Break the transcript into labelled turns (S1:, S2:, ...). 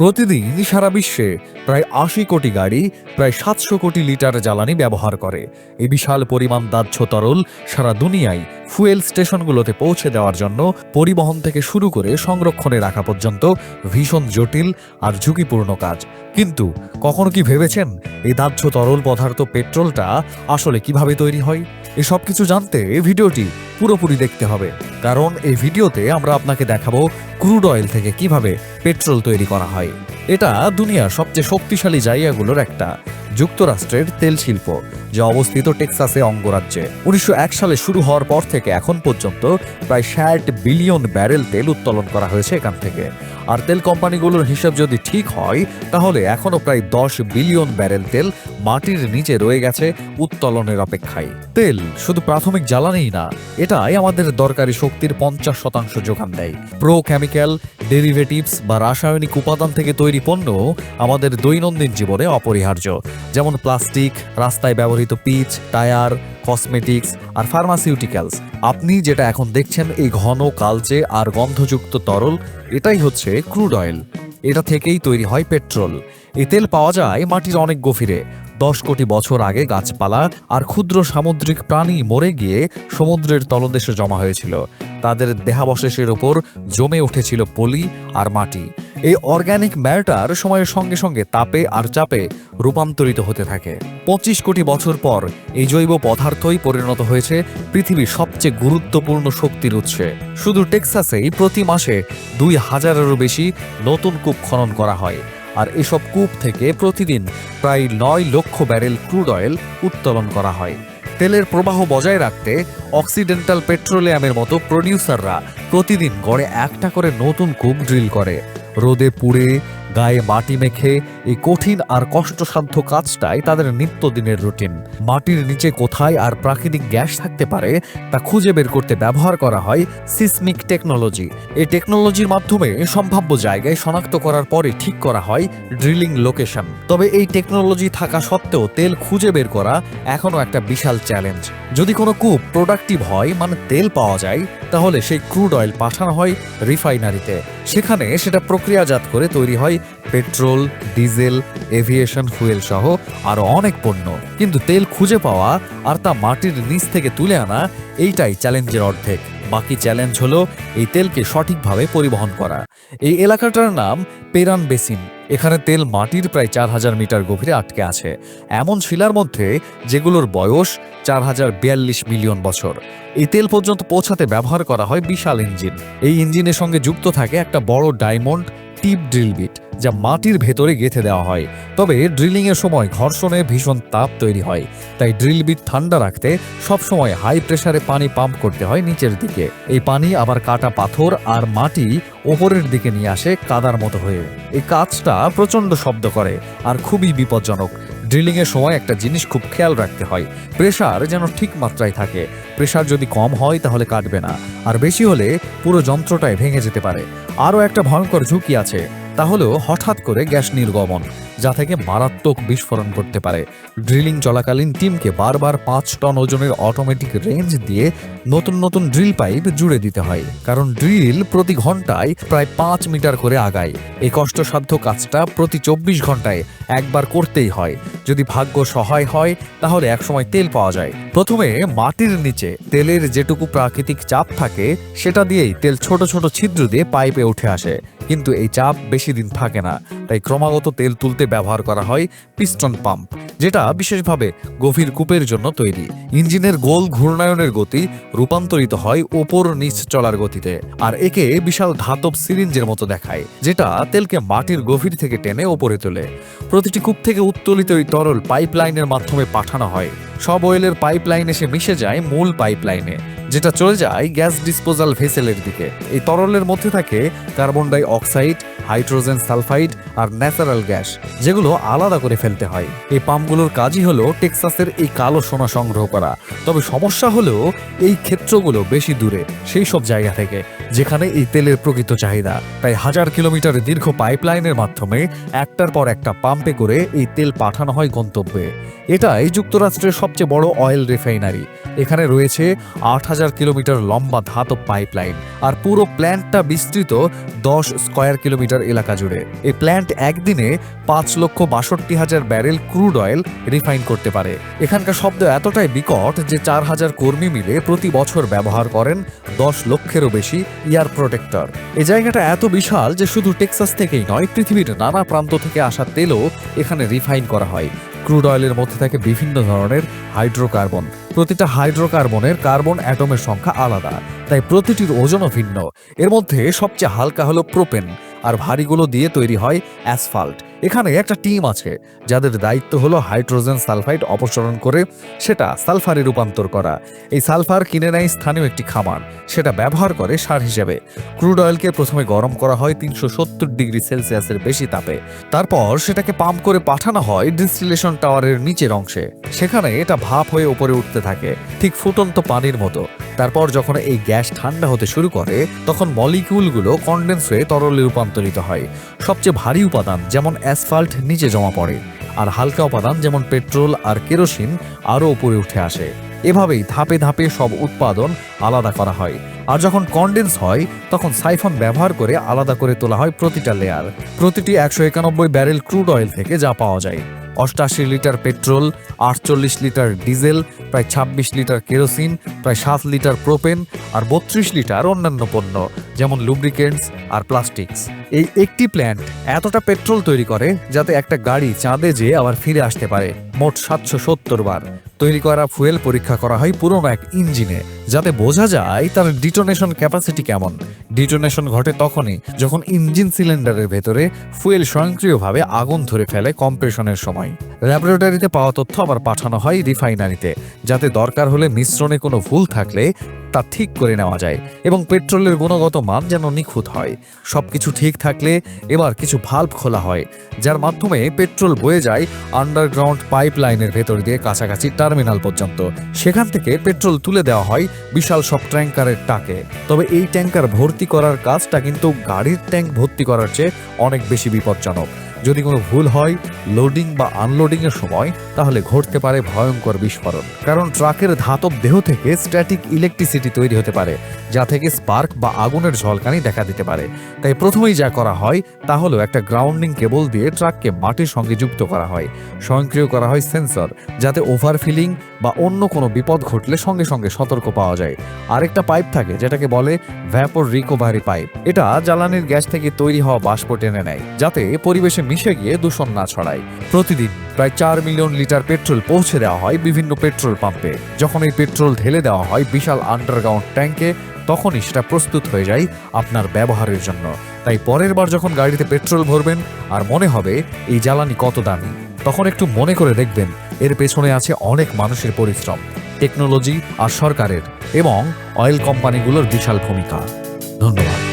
S1: প্রতিদিন সারা বিশ্বে প্রায় আশি কোটি গাড়ি, প্রায় সাতশো কোটি লিটার জ্বালানি ব্যবহার করে। এই বিশাল পরিমাণ দাহ্য তরল সারা দুনিয়ায় ফুয়েল স্টেশনগুলোতে পৌঁছে দেওয়ার জন্য পরিবহন থেকে শুরু করে সংরক্ষণে রাখা পর্যন্ত ভীষণ জটিল আর ঝুঁকিপূর্ণ কাজ। কিন্তু কখনো কি ভেবেছেন এই দাহ্য তরল পদার্থ পেট্রোলটা আসলে কীভাবে তৈরি হয়? এসব কিছু জানতে এই ভিডিওটি পুরোপুরি দেখতে হবে। কারণ এই ভিডিওতে আমরা আপনাকে দেখাবো ক্রুড অয়েল থেকে কীভাবে পেট্রোল তৈরি করা হয়। এটা দুনিয়ার সবচেয়ে শক্তিশালী জায়গাগুলোর একটা। যুক্তরাষ্ট্রের তেল শিল্প, যা অবস্থিত টেক্সাসে অঙ্গরাজ্যে। উনিশশো এক সালে শুরু হওয়ার পর থেকে এখন পর্যন্ত প্রায় ষাট বিলিয়ন ব্যারেল তেল উত্তোলন করা হয়েছে এখান থেকে। আর তেল কোম্পানিগুলোর হিসাব যদি ঠিক হয়, তাহলে এখনও প্রায় দশ বিলিয়ন ব্যারেল তেল মাটির নিচে রয়ে গেছে উত্তোলনের অপেক্ষায়। তেল শুধু প্রাথমিক জ্বালানিই না, এটাই আমাদের দরকারি শক্তির পঞ্চাশ শতাংশ যোগান দেয়। প্রো কেমিক্যাল, ডেরিভেটিভস বা রাসায়নিক উপাদান থেকে তৈরি পণ্য আমাদের দৈনন্দিন জীবনে অপরিহার্য। যেমন প্লাস্টিক, রাস্তায় ব্যবহৃত পিচ, টায়ার, কসমেটিক্স আর ফার্মাসিউটিক্যালস। আপনি যেটা এখন দেখছেন এই ঘন, কালচে আর গন্ধযুক্ত তরল, এটাই হচ্ছে ক্রুড অয়েল। এটা থেকেই তৈরি হয় পেট্রোল। এই তেল পাওয়া যায় মাটির অনেক গভীরে। দশ কোটি বছর আগে গাছপালা আর ক্ষুদ্র সামুদ্রিক প্রাণী মরে গিয়ে সমুদ্রের তলদেশে জমা হয়েছিল। তাদের দেহাবশেষের ওপর জমে উঠেছিল পলি আর মাটি। এই অর্গানিক ম্যাটার সময়ের সঙ্গে সঙ্গে তাপে আর চাপে রূপান্তরিত হতে থাকে। পঁচিশ কোটি বছর পর এই জৈব পদার্থই পরিণত হয়েছে পৃথিবীর সবচেয়ে গুরুত্বপূর্ণ শক্তির উৎসে। শুধু টেক্সাসেই প্রতি মাসে দুই হাজারেরও বেশি নতুন কূপ খনন করা হয়। আর এসব কূপ থেকে প্রতিদিন প্রায় নয় লক্ষ ব্যারেল ক্রুড অয়েল উত্তোলন করা হয়। তেলের প্রবাহ বজায় রাখতে অক্সিডেন্টাল পেট্রোলিয়ামের মতো প্রডিউসাররা প্রতিদিন গড়ে একটা করে নতুন কূপ ড্রিল করে। রোদে পুড়ে, গায়ে মাটি মেখে এই কঠিন আর কষ্টসাধ্য কাজটাই তাদের নিত্যদিনের রুটিন। মাটির নিচে কোথায় আর প্রাকৃতিক গ্যাস থাকতে পারে তা খুঁজে বের করতে ব্যবহার করা হয় সিসমিক টেকনোলজি। এই টেকনোলজির মাধ্যমে সম্ভাব্য জায়গায় শনাক্ত করার পরে ঠিক করা হয় ড্রিলিং লোকেশন। তবে এই টেকনোলজি থাকা সত্ত্বেও তেল খুঁজে বের করা এখনও একটা বিশাল চ্যালেঞ্জ। যদি কোনো কূপ প্রোডাক্টিভ হয় মানে তেল পাওয়া যায়, তাহলে সেই ক্রুড অয়েল পাঠানো হয় রিফাইনারিতে। সেখানে সেটা প্রক্রিয়াজাত করে তৈরি হয় পেট্রোল, ডিজেল, এভিয়েশন, ফুয়েল সহ আরও অনেক পণ্য। কিন্তু তেল খুঁজে পাওয়া আর তা মাটির নিচ থেকে তুলে আনা এইটাই চ্যালেঞ্জের অর্ধেক। বাকি চ্যালেঞ্জ হলো এই তেলকে সঠিকভাবে পরিবহন করা। এই এলাকাটার নাম পেরান বেসিন। এখানে তেল মাটির প্রায় চার হাজার মিটার গভীরে আটকে আছে। এমন শিলার মধ্যে যেগুলোর বয়স চার হাজার বিয়াল্লিশ মিলিয়ন বছর। এই তেল পর্যন্ত পৌঁছাতে ব্যবহার করা হয় বিশাল ইঞ্জিন। এই ইঞ্জিনের সঙ্গে যুক্ত থাকে একটা বড় ডায়মন্ড টিপ ড্রিল বিট যা মাটির ভেতরে গেঁথে দেওয়া হয়। তবে ড্রিলিং এর সময় ঘর্ষণে ভীষণ তাপ তৈরি হয়। তাই ড্রিল বিট ঠান্ডা রাখতে সবসময় হাই প্রেসারে পানি পাম্প করতে হয় নিচের দিকে। এই পানি আবার কাটা পাথর আর মাটি ওপরের দিকে নিয়ে আসে কাদার মতো হয়ে। এই কাজটা প্রচণ্ড শব্দ করে আর খুবই বিপজ্জনক। ড্রিলিং এর সময় একটা জিনিস খুব খেয়াল রাখতে হয়। প্রেসার যেন ঠিক মাত্রায় থাকে। প্রেসার যদি কম হয় তাহলে কাটবে না। আর বেশি হলে পুরো যন্ত্রটাই ভেঙে যেতে পারে। আরও একটা ভয়ঙ্কর ঝুঁকি আছে। তা হলো হঠাৎ করে গ্যাস নির্গমন, যা থেকে মারাত্মক বিস্ফোরণ করতে পারে। ড্রিলিং চলাকালীন টিমকে বারবার পাঁচ টন ওজনের অটোমেটিক রেঞ্জ দিয়ে নতুন নতুন ড্রিল পাইপ জুড়ে দিতে হয়, কারণ ড্রিল প্রতি ঘন্টায় প্রায় পাঁচ মিটার করে আগায়। এই কষ্টসাধ্য কাজটা প্রতি চব্বিশ ঘন্টায় একবার করতেই হয়। যদি ভাগ্য সহায় হয়, তাহলে একসময় তেল পাওয়া যায়। প্রথমে মাটির নিচে তেলের যেটুকু প্রাকৃতিক চাপ থাকে, সেটা দিয়েই তেল ছোট ছোট ছিদ্র দিয়ে পাইপে উঠে আসে। কিন্তু এই চাপ বেশি দিন থাকে না। তাই ক্রমাগত তেল তুলতে ব্যবহার করা হয় পিস্টন পাম্প, যেটা বিশেষভাবে গভীর কূপের জন্য তৈরি। ইঞ্জিনের গোল ঘূর্ণায়নের গতি রূপান্তরিত হয় ওপর নিচ চলার গতিতে, আর একে বিশাল ধাতব সিরিঞ্জের মতো দেখায়, যেটা তেলকে মাটির গভীর থেকে টেনে ওপরে তোলে। প্রতিটি কূপ থেকে উত্তোলিত এই তরল পাইপলাইনের মাধ্যমে পাঠানো হয়। সব অয়েলের পাইপলাইন এসে মিশে যায় মূল পাইপলাইনে। যেটা চলে যায় গ্যাস ডিসপোজাল ভেসেলের দিকে। এই তরলের মধ্যে থাকে carbon dioxide, hydrogen sulphide আর ন্যাচারাল গ্যাস, যেগুলো আলাদা করে ফেলতে হয়। এই পাম্পগুলোর কাজই হলো টেক্সাসের এই কালো সোনা সংগ্রহ করা। তবে সমস্যা হলো এই ক্ষেত্রগুলো বেশি দূরে, সেই সব জায়গা থেকে, যেখানে এই তেলের প্রকৃত চাহিদা। তাই হাজার কিলোমিটার দীর্ঘ পাইপলাইনের মাধ্যমে একটার পর একটা পাম্পে করে এই তেল পাঠানো হয় গন্তব্যে। এটাই যুক্তরাষ্ট্রের সবচেয়ে বড় অয়েল রিফাইনারি। এখানে রয়েছে আট হাজার হাজার কিলোমিটার লম্বা ধাতব পাইপলাইন আর পুরো প্ল্যান্টটা বিস্তৃত দশ স্কয়ার কিলোমিটার এলাকা জুড়ে। এই প্ল্যান্ট একদিনে পাঁচ লক্ষ বাষট্টি হাজার ব্যারেল ক্রুড অয়েল রিফাইন করতে পারে। এখানকার শব্দ এতটাই বিকট যে চার হাজার কর্মী মিলে প্রতি বছর ব্যবহার করেন দশ লক্ষেরও বেশি ইয়ার প্রোটেক্টর এই জায়গাটা এত বিশাল যে শুধু টেক্সাস থেকেই নয়, পৃথিবীর নানা প্রান্ত থেকে আসা তেলও এখানে রিফাইন করা হয়। ক্রুড অয়েলের মধ্যে থাকে বিভিন্ন ধরনের হাইড্রোকার্বন প্রতিটা হাইড্রোকার্বনের কার্বন অ্যাটমের সংখ্যা আলাদা, তাই প্রতিটির ওজনও ভিন্ন। এর মধ্যে সবচেয়ে হালকা হলো প্রোপেন, আর ভারীগুলো দিয়ে তৈরি হয় অ্যাসফাল্ট। এখানে একটা টিম আছে, যাদের দায়িত্ব হলো হাইড্রোজেন সালফাইড অপসারণ করে সেটা সালফারে রূপান্তর করা। এই সালফার কিনে নেয় স্থানীয় একটি খামার, সেটা ব্যবহার করে সার হিসেবে। ক্রুড অয়েলকে প্রথমে গরম করা হয় তিনশো সত্তর ডিগ্রি সেলসিয়াসের বেশি তাপে। তারপর সেটাকে পাম্প করে পাঠানো হয় ডিস্টিলেশন টাওয়ারের নিচের অংশে। সেখানে এটা ভাপ হয়ে উপরে উঠতে থাকে, ঠিক ফুটন্ত পানির মতো। তারপর যখন এই গ্যাস ঠান্ডা হতে শুরু করে, তখন মলিকিউলগুলো কন্ডেন্স হয়ে তরলে রূপান্তরিত হয়। সবচেয়ে ভারী উপাদান যেমন অ্যাসফাল্ট নিচে জমা পড়ে, আর হালকা উপাদান যেমন পেট্রোল আর কেরোসিন আরও উপরে উঠে আসে। এভাবেই ধাপে ধাপে সব উৎপাদন আলাদা করা হয়। আর যখন কন্ডেন্স হয়, তখন সাইফন ব্যবহার করে আলাদা করে তোলা হয় প্রতিটা লেয়ার। প্রতিটি একশো একানব্বই ব্যারেল ক্রুড অয়েল থেকে যা পাওয়া যায়। অষ্টাশি লিটার পেট্রোল, আটচল্লিশ লিটার ডিজেল, প্রায় ছাব্বিশ লিটার কেরোসিন, প্রায় সাত লিটার প্রোপেন আর বত্রিশ লিটার অন্যান্য পণ্য, যেমন লুব্রিকেন্টস আর প্লাস্টিক্স এই একটি প্ল্যান্ট এতটা পেট্রোল তৈরি করে যাতে একটা গাড়ি চাঁদে যেয়ে আবার ফিরে আসতে পারে, মোট সাতশো সত্তর বার। তৈরি করা ফুয়েল পরীক্ষা করা হয় পুরনো এক ইঞ্জিনে, যাতে বোঝা যায় তার ডিটোনেশন ক্যাপাসিটি কেমন। ডিটোনেশন ঘটে তখনই যখন ইঞ্জিন সিলিন্ডারের ভেতরে ফুয়েল স্বয়ংক্রিয়ভাবে আগুন ধরে ফেলে কম্প্রেশনের সময়। ল্যাবরেটরিতে পাওয়া তথ্য আবার পাঠানো হয় রিফাইনারিতে যাতে দরকার হলে মিশ্রণে কোনো ভুল থাকলে তা ঠিক করে নেওয়া যায় এবং পেট্রোলের গুণগত মান যেন নিখুঁত হয়। সবকিছু ঠিক থাকলে এবার কিছু ভাল্ব খোলা হয়, যার মাধ্যমে পেট্রোল বয়ে যায় আন্ডারগ্রাউন্ড পাইপ লাইনের ভেতর দিয়ে কাছাকাছি টার্মিনাল পর্যন্ত। সেখান থেকে পেট্রোল তুলে দেওয়া হয় বিশাল সব ট্যাঙ্কারের টাকে। তবে এই ট্যাঙ্কার ভর্তি করার কাজটা কিন্তু গাড়ির ট্যাঙ্ক ভর্তি করার চেয়ে অনেক বেশি বিপজ্জনক। যদি কোনো ভুল হয় লোডিং বা আনলোডিং এর সময়, তাহলে ঘটতে পারে ভয়ঙ্কর বিস্ফোরণ। কারণ ট্রাকের ধাতব দেহ থেকে স্ট্যাটিক ইলেকট্রিসিটি তৈরি হতে পারে, যা থেকে স্পার্ক বা আগুনের ঝলকানি দেখা দিতে পারে। তাই প্রথমেই যা করা হয়, তা হলো একটা গ্রাউন্ডিং কেবল দিয়ে ট্রাককে মাটির সঙ্গে যুক্ত করা হয়। স্বয়ংক্রিয় করা হয় সেন্সর যাতে ওভারফিলিং বা অন্য কোনো বিপদ ঘটলে সঙ্গে সঙ্গে সতর্ক পাওয়া যায়। আরেকটা পাইপ থাকে, যেটাকে বলে ভ্যাপর রিকোভারি পাইপ এটা জ্বালানির গ্যাস থেকে তৈরি হওয়া বাষ্প টেনে নেয়, যাতে পরিবেশে মিশে গিয়ে দূষণ না ছড়ায়। প্রতিদিন প্রায় চার মিলিয়ন লিটার পেট্রোল পৌঁছে দেওয়া হয় বিভিন্ন পেট্রোল পাম্পে। যখন এই পেট্রোল ঢেলে দেওয়া হয় বিশাল আন্ডারগ্রাউন্ড ট্যাঙ্কে, তখনই সেটা প্রস্তুত হয়ে যায় আপনার ব্যবহারের জন্য। তাই পরের বার যখন গাড়িতে পেট্রোল ভরবেন আর মনে হবে এই জ্বালানি কত দামি, তখন একটু মনে করে দেখবেন এর পেছনে আছে অনেক মানুষের পরিশ্রম, টেকনোলজি আর সরকারের এবং অয়েল কোম্পানিগুলোর বিশাল ভূমিকা। ধন্যবাদ।